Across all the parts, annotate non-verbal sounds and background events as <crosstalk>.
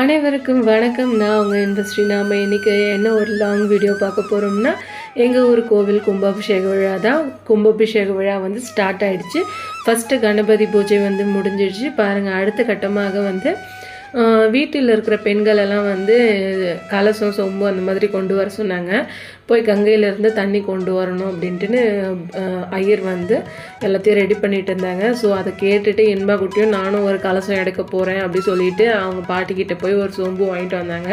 அனைவருக்கும் வணக்கம். நான் உங்கள் இண்டஸ்ட்ரி நாம் இன்றைக்கி என்ன ஒரு லாங் வீடியோ பார்க்க போகிறோம்னா எங்கள் ஊர் கோவில் கும்பாபிஷேக விழா தான். கும்பாபிஷேக விழா வந்து ஸ்டார்ட் ஆகிடுச்சு ஃபஸ்ட்டு கணபதி பூஜை வந்து முடிஞ்சிடுச்சு. பாருங்கள் அடுத்த கட்டமாக வந்து வீட்டில் இருக்கிற பெண்கள் எல்லாம் வந்து கலசம் சொம்பு அந்த மாதிரி கொண்டு வர சொன்னாங்க. போய் கங்கையிலேருந்து தண்ணி கொண்டு வரணும் அப்படின்ட்டுன்னு ஐயர் வந்து எல்லாத்தையும் ரெடி பண்ணிட்டு இருந்தாங்க. ஸோ அதை கேட்டுட்டு இன்பா குட்டியும் நானும் ஒரு கலசம் எடுக்க போகிறேன் அப்படி சொல்லிட்டு அவங்க பாட்டிக்கிட்ட போய் ஒரு சொம்பு வாங்கிட்டு வந்தாங்க.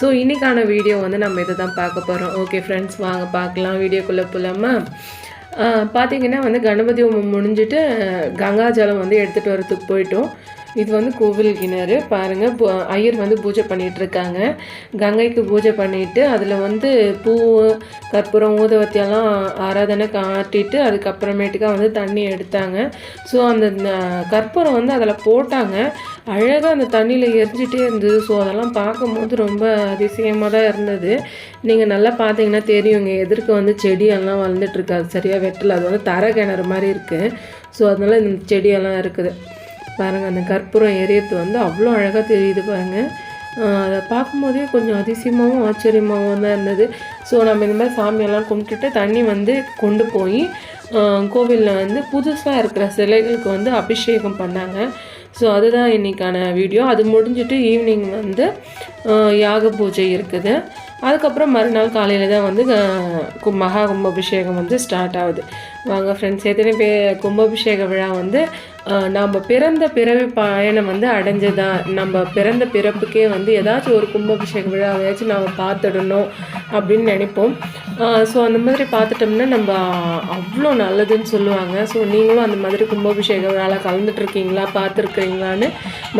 ஸோ இன்றைக்கான வீடியோ வந்து நம்ம இதை தான் பார்க்க போகிறோம் ஓகே ஃப்ரெண்ட்ஸ் வாங்க பார்க்கலாம். வீடியோக்குள்ளே போகலாமா பார்த்தீங்கன்னா வந்து கணபதி ஹோமம் முடிஞ்சிட்டு கங்காஜலம் வந்து எடுத்துகிட்டு வரத்துக்கு போயிட்டோம். இது வந்து கோவில் கிணறு. பாருங்கள் பூ- ஐயர் வந்து பூஜை பண்ணிகிட்டு இருக்காங்க கங்கைக்கு பூஜை பண்ணிட்டு அதில் வந்து பூ கற்பூரம் ஊதவத்தியெல்லாம் ஆராதனை காட்டிட்டு அதுக்கப்புறமேட்டுக்கா வந்து தண்ணி எடுத்தாங்க. ஸோ அந்த கற்பூரம் வந்து அதில் போட்டாங்க. அழகாக அந்த தண்ணியில் எரிஞ்சிட்டே இருந்தது. ஸோ அதெல்லாம் பார்க்கும்போது ரொம்ப அதிசயமாக தான் இருந்தது. நீங்கள் நல்லா பார்த்தீங்கன்னா தெரியுங்க எதிர்க்க வந்து செடியெல்லாம் வளர்ந்துட்டுருக்கு. அது சரியாக வெட்டல. அது வந்து தர கிணறு மாதிரி இருக்குது ஸோ அதனால் இந்த செடியெல்லாம் இருக்குது. பாருங்கள் அந்த கற்பூரம் எரியறது வந்து அவ்வளோ அழகாக தெரியுது பாருங்கள் அதை பார்க்கும்போதே கொஞ்சம் அதிசயமாகவும் ஆச்சரியமாகவும் தான் இருந்தது. ஸோ நம்ம இந்த மாதிரி சாமியெல்லாம் கும்பிட்டுட்டு தண்ணி வந்து கொண்டு போய் கோவிலில் வந்து புதுசாக இருக்கிற சிலைகளுக்கு வந்து அபிஷேகம் பண்ணாங்க. ஸோ அதுதான் இன்றைக்கான வீடியோ. அது முடிஞ்சிட்டு ஈவினிங் வந்து யாக பூஜை இருக்குது. அதுக்கப்புறம் மறுநாள் காலையில் தான் வந்து மகா கும்பாபிஷேகம் வந்து ஸ்டார்ட் ஆகுது. வாங்க ஃப்ரெண்ட்ஸ் எத்தனை பே கும்பாபிஷேக விழா வந்து நாம் நம்ம பிறந்த பிறவி பயணம் வந்து அடைஞ்சதா நம்ம பிறந்த பிறப்புக்கே வந்து ஏதாச்சும் ஒரு கும்பாபிஷேக விழாவையாச்சும் நம்ம பார்த்துடணும் அப்படின்னு நினைப்போம். ஸோ அந்த மாதிரி பார்த்துட்டோம்னா நம்ம அவ்வளோ நல்லதுன்னு சொல்லுவாங்க. ஸோ நீங்களும் அந்த மாதிரி கும்பாபிஷேக விழாவில் கலந்துட்டுருக்கீங்களா? பார்த்துருக்கீங்களான்னு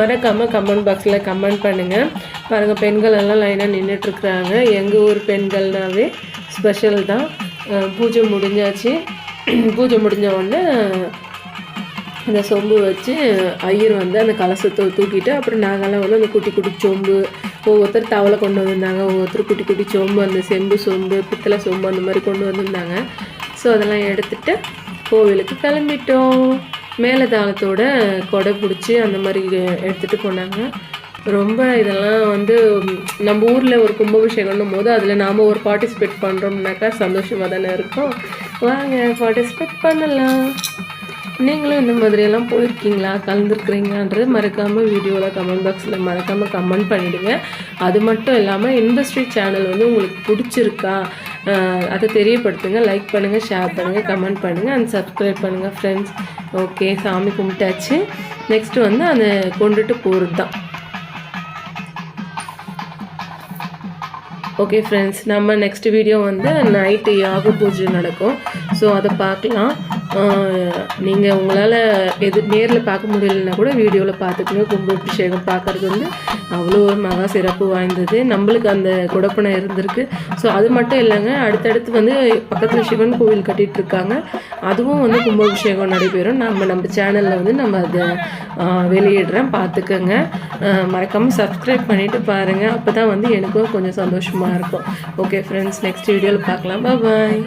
மறக்காமல் கமெண்ட் பாக்ஸில் கமெண்ட் பண்ணுங்கள் பாருங்கள் பெண்கள் எல்லாம் லைனாக நின்றுட்டுருக்குறாங்க எங்கள் ஊர் பெண்கள்னாவே ஸ்பெஷல் தான். பூஜை முடிஞ்சாச்சு. <clears throat> பூஜை முடிஞ்ச உடனே அந்த சொம்பு வச்சு ஐயர் வந்து அந்த கலசத்தை தூக்கிட்டு அப்புறம் நாங்கெல்லாம் வந்து அந்த குட்டி குட்டி சொம்பு ஒவ்வொருத்தர் தவளை கொண்டு வந்திருந்தாங்க. ஒவ்வொருத்தர் குட்டி குட்டி சொம்பு அந்த செம்பு சொம்பு பித்தளை சொம்பு அந்த மாதிரி கொண்டு வந்திருந்தாங்க. ஸோ அதெல்லாம் எடுத்துகிட்டு கோவிலுக்கு கிளம்பிட்டோம். மேலதாளத்தோட கொடை பிடிச்சி அந்த மாதிரி எடுத்துகிட்டு போனாங்க. ரொம்ப இதெல்லாம் வந்து நம்ம ஊரில் ஒரு கும்பாபிஷேகம்னும் போது அதில் நாம் ஒரு பார்ட்டிசிபேட் பண்ணுறோம்னாக்கா சந்தோஷமாக தானே இருக்கும். வாங்க பார்ட்டிசிபேட் பண்ணலாம். நீங்களும் இந்த மாதிரியெல்லாம் போயிருக்கீங்களா? கலந்துருக்குறீங்களான்றது மறக்காமல் வீடியோவில் கமெண்ட் பாக்ஸில் மறக்காமல் கமெண்ட் பண்ணிவிடுங்க அது மட்டும் இல்லாமல் இண்டஸ்ட்ரி சேனல் வந்து உங்களுக்கு பிடிச்சிருக்கா? அதை தெரியப்படுத்துங்க. லைக் பண்ணுங்கள் ஷேர் பண்ணுங்கள் கமெண்ட் பண்ணுங்கள் அண்ட் சப்ஸ்கிரைப் பண்ணுங்கள் ஃப்ரெண்ட்ஸ் ஓகே சாமி கும்பிட்டாச்சு. நெக்ஸ்ட்டு வந்து அதை கொண்டுட்டு போகிறது தான் ஓகே ஃப்ரெண்ட்ஸ் நம்ம நெக்ஸ்ட் வீடியோ வந்து நைட்டு யாக பூஜை நடக்கும். ஸோ அதை பார்க்கலாம். நீங்கள் உங்களால் எது நேரில் பார்க்க முடியலன்னா கூட வீடியோவில் பார்த்துக்கோங்க. கும்பாபிஷேகம் பார்க்குறது வந்து அவ்வளோ ஒரு மகா சிறப்பு வாய்ந்தது. நம்மளுக்கு அந்த குடப்பனை இருந்திருக்கு. ஸோ அது மட்டும் இல்லைங்க அடுத்தடுத்து வந்து பக்கத்தில் சிவன் கோவில் கட்டிகிட்டு இருக்காங்க. அதுவும் வந்து கும்பாபிஷேகம் நடைபெறும். நம்ம நம்ம சேனலில் வந்து நம்ம அதை வெளியிடுறேன். பார்த்துக்கோங்க. மறக்காமல் சப்ஸ்கிரைப் பண்ணிவிட்டு பாருங்கள் அப்போ தான் வந்து எனக்கும் கொஞ்சம் சந்தோஷமாக இருக்கும். ஓகே ஃப்ரெண்ட்ஸ் நெக்ஸ்ட் வீடியோவில் பார்க்கலாம். பாய்